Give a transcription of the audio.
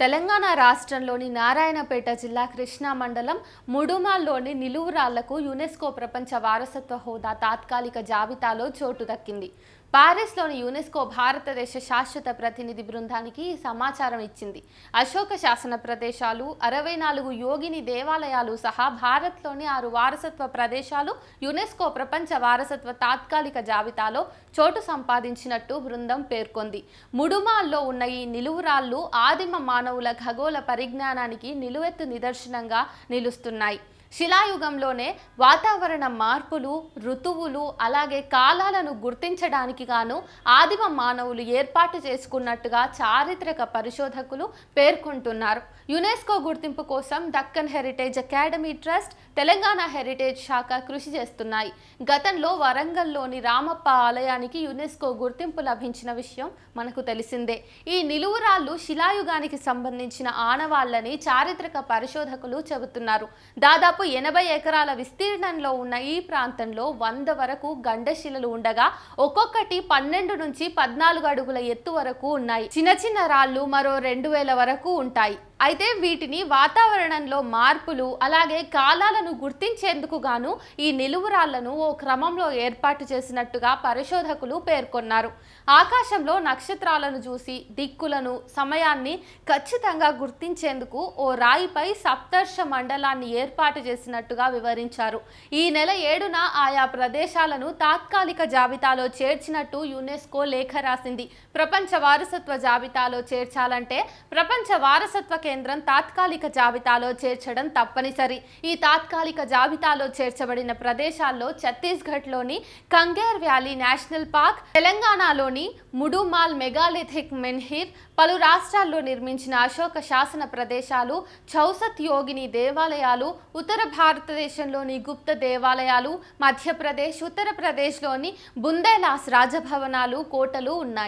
తెలంగాణ రాష్ట్రంలోని నారాయణపేట జిల్లా కృష్ణా మండలం ముడుమాల్లోని నిలువురాళ్ళకు యునెస్కో ప్రపంచ వారసత్వ హోదా తాత్కాలిక జాబితాలో చోటు దక్కింది. పారిస్లోని యునెస్కో భారతదేశ శాశ్వత ప్రతినిధి బృందానికి సమాచారం ఇచ్చింది. అశోక శాసన ప్రదేశాలు అరవై నాలుగు యోగిని దేవాలయాలు సహా భారత్లోని ఆరు వారసత్వ ప్రదేశాలు యునెస్కో ప్రపంచ వారసత్వ తాత్కాలిక జాబితాలో చోటు సంపాదించినట్టు బృందం పేర్కొంది. ముడుమాల్లో ఉన్న ఈ నిలువురాళ్ళు ఆదిమ మానవుల ఖగోళ పరిజ్ఞానానికి నిలువెత్తు నిదర్శనంగా నిలుస్తున్నాయి. శిలాయుగంలోనే వాతావరణ మార్పులు ఋతువులు అలాగే కాలాలను గుర్తించడానికి గాను ఆదిమ మానవులు ఏర్పాటు చేసుకున్నట్టుగా చారిత్రక పరిశోధకులు పేర్కొంటున్నారు. యునెస్కో గుర్తింపు కోసం Deccan heritage academy trust Telangana heritage శాఖ కృషి చేస్తున్నాయి. గతంలో వరంగల్లోని రామప్ప ఆలయానికి యునెస్కో గుర్తింపు లభించిన విషయం మనకు తెలిసిందే. ఈ నిలువురాళ్ళు శిలాయుగానికి సంబంధించిన ఆనవాళ్ళని చారిత్రక పరిశోధకులు చెబుతున్నారు. దాదాపు దాదాపు ఎనభై ఎకరాల విస్తీర్ణంలో ఉన్న ఈ ప్రాంతంలో వంద వరకు గండశిలలు ఉండగా ఒక్కొక్కటి పన్నెండు నుంచి పద్నాలుగు అడుగుల ఎత్తు వరకు ఉన్నాయి. చిన్న చిన్న రాళ్ళు మరో రెండు వేల వరకు ఉంటాయి. అయితే వీటిని వాతావరణంలో మార్పులు అలాగే కాలాలను గుర్తించేందుకు గాను ఈ నిలువురాళ్ళను ఓ క్రమంలో ఏర్పాటు చేసినట్టుగా పరిశోధకులు పేర్కొన్నారు. ఆకాశంలో నక్షత్రాలను చూసి దిక్కులను సమయాన్ని ఖచ్చితంగా గుర్తించేందుకు ఓ రాయిపై సప్తర్ష మండలాన్ని ఏర్పాటు చేసినట్టుగా వివరించారు. ఈ నెల ఏడున ఆయా ప్రదేశాలను తాత్కాలిక జాబితాలో చేర్చినట్టు యునెస్కో లేఖ రాసింది. ప్రపంచ వారసత్వ జాబితాలో చేర్చాలంటే ప్రపంచ వారసత్వ కేంద్రం తాత్కాలిక జాబితాలో చేర్చడం తప్పనిసరి. ఈ తాత్కాలిక జాబితాలో చేర్చబడిన ప్రదేశాల్లో ఛత్తీస్గఢ్లోని కంగేర్ వ్యాలీ నేషనల్ పార్క్ తెలంగాణలోని ముడుమాల్ మెగాలిథిక్ మెన్హిర్ పలు రాష్ట్రాల్లో నిర్మించిన అశోక శాసన ప్రదేశాలు చౌసత్ యోగిని దేవాలయాలు ఉత్తర భారతదేశంలోని గుప్త దేవాలయాలు మధ్యప్రదేశ్ ఉత్తరప్రదేశ్లోని బుందేలాస్ రాజభవనాలు కోటలు ఉన్నాయి.